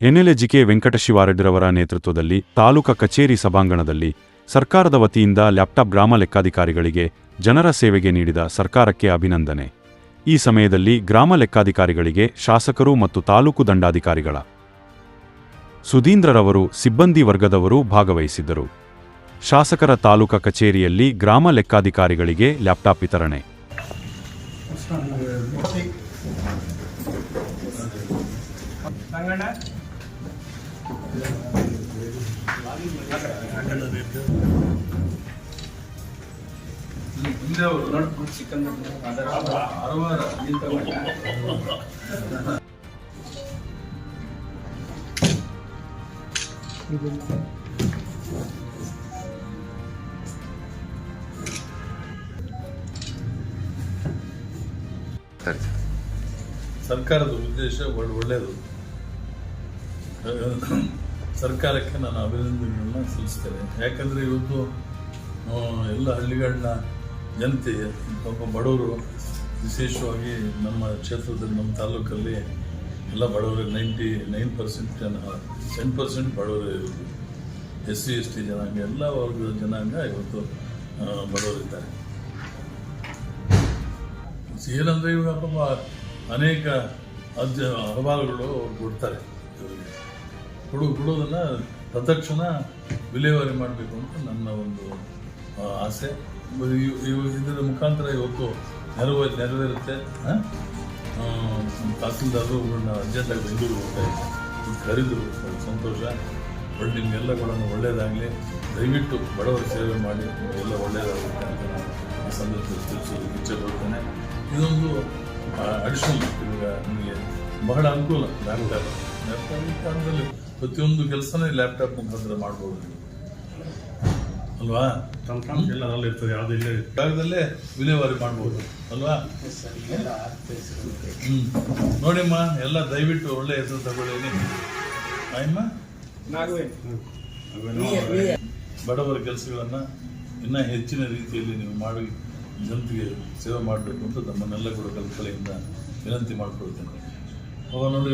ಎನ್ಎಲ್ಎ GK ವೆಂಕಟಶಿವಾರೆಡ್ಡಿರವರ ನೇತೃತ್ವದಲ್ಲಿ ತಾಲೂಕಾ ಕಚೇರಿ ಸಭಾಂಗಣದಲ್ಲಿ ಸರ್ಕಾರದ ವತಿಯಿಂದ ಲ್ಯಾಪ್ಟಾಪ್ ಗ್ರಾಮ ಲೆಕ್ಕಾಧಿಕಾರಿಗಳಿಗೆ ಜನರ ಸೇವೆಗೆ ನೀಡಿದ ಸರ್ಕಾರಕ್ಕೆ ಅಭಿನಂದನೆ. ಈ ಸಮಯದಲ್ಲಿ ಗ್ರಾಮ ಲೆಕ್ಕಾಧಿಕಾರಿಗಳಿಗೆ ಶಾಸಕರು ಮತ್ತು ತಾಲೂಕು ದಂಡಾಧಿಕಾರಿಗಳ ಸುಧೀಂದ್ರರವರು ಸಿಬ್ಬಂದಿ ವರ್ಗದವರು ಭಾಗವಹಿಸಿದ್ದರು. ಶಾಸಕರ ತಾಲೂಕಾ ಕಚೇರಿಯಲ್ಲಿ ಗ್ರಾಮ ಲೆಕ್ಕಾಧಿಕಾರಿಗಳಿಗೆ ಲ್ಯಾಪ್ಟಾಪ್ ವಿತರಣೆ. ಸರಿ ಸರ್ಕಾರದ ಉದ್ದೇಶ ಒಳ್ಳೆ ಒಳ್ಳೆಯದು ಸರ್ಕಾರಕ್ಕೆ ನಾನು ಅಭಿನಂದನೆಗಳನ್ನ ಸಲ್ಲಿಸ್ತೇನೆ. ಯಾಕಂದರೆ ಇವತ್ತು ಎಲ್ಲ ಹಳ್ಳಿಗಳನ್ನ ಜನತೆ, ಪಾಪ ಬಡವರು, ವಿಶೇಷವಾಗಿ ನಮ್ಮ ಕ್ಷೇತ್ರದಲ್ಲಿ, ನಮ್ಮ ತಾಲೂಕಲ್ಲಿ ಎಲ್ಲ ಬಡವರು ನೈಂಟಿ ನೈನ್ ಪರ್ಸೆಂಟ್ ಜನ ಟೆನ್ ಪರ್ಸೆಂಟ್ ಬಡವರು ಇರೋದು. ಎಸ್ ಸಿ, ಎಸ್ ಟಿ ಜನಾಂಗ, ಎಲ್ಲ ವರ್ಗದ ಜನಾಂಗ ಇವತ್ತು ಬಡವರಿದ್ದಾರೆ. ಏನಂದರೆ ಇವಾಗ ಪಾಪ ಅನೇಕ ಅಜ್ಜ ಅಹವಾಲುಗಳು ಕೊಡ್ತಾರೆ. ಕೊಡು ಬಿಡೋದನ್ನು ತತ್ಕ್ಷಣ ವಿಲೇವಾರಿ ಮಾಡಬೇಕು ಅಂತ ನನ್ನ ಒಂದು ಆಸೆ. ಇದರ ಮುಖಾಂತರ ಇವತ್ತು ನೆರವು ನೆರವೇರುತ್ತೆ ಇವ್ರನ್ನ ಅರ್ಜೆಂಟಾಗಿ ಬೆಂಗಳೂರು ಹೋಗ್ತಾ ಇದು ಕರೆದು ಸಂತೋಷ. ಬಟ್ ನಿಮಗೆಲ್ಲ ಕೂಡ ಒಳ್ಳೆಯದಾಗಲಿ ದಯವಿಟ್ಟು ಬಡವರ ಸೇವೆ ಮಾಡಿ, ಎಲ್ಲ ಒಳ್ಳೆಯದಾಗುತ್ತೆ ಅಂತ ನಾನು ಈ ಸಂದರ್ಭದಲ್ಲಿ ತಿಳಿಸೋದಕ್ಕೆ ಇಚ್ಛೆ ಪಡ್ತೇನೆ. ಇದೊಂದು ಅಡಿಷನಲ್ ಇವಾಗ ನಿಮಗೆ ಬಹಳ ಅನುಕೂಲ ಬ್ಯಾಂಕ್ ಕಾಲದಲ್ಲಿ ಪ್ರತಿಯೊಂದು ಕೆಲಸನೇ ಲ್ಯಾಪ್ಟಾಪ್ ಮುಖಾಂತರ ಮಾಡ್ಬೋದು ನೀವು. ಅಲ್ವಾ? ಎಲ್ಲ ಅದ್ರಲ್ಲಿ ಇರ್ತದೆ ಯಾವ್ದು ಇಲ್ಲ ಜಾಗದಲ್ಲೇ ವಿಲೇವಾರಿ ಮಾಡ್ಬೋದು. ಅಲ್ವಾ? ಹ್ಮ್. ನೋಡಿಮ್ಮ ಎಲ್ಲ ದಯವಿಟ್ಟು ಒಳ್ಳೆ ಹೆಸರು ತಗೊಳ್ಳಿ ಆಯಮ್ಮ ಬಡವರ ಕೆಲಸಗಳನ್ನ ಇನ್ನ ಹೆಚ್ಚಿನ ರೀತಿಯಲ್ಲಿ ನೀವು ಮಾಡಿ ಜನತೆಗೆ ಸೇವೆ ಮಾಡಬೇಕು ಅಂತ ತಮ್ಮನ್ನೆಲ್ಲ ಕೂಡ ಕಲ್ಪನೆಯಿಂದ ವಿನಂತಿ ಮಾಡ್ಕೊಳ್ತೇನೆ. ಅವಾಗ ನೋಡಿ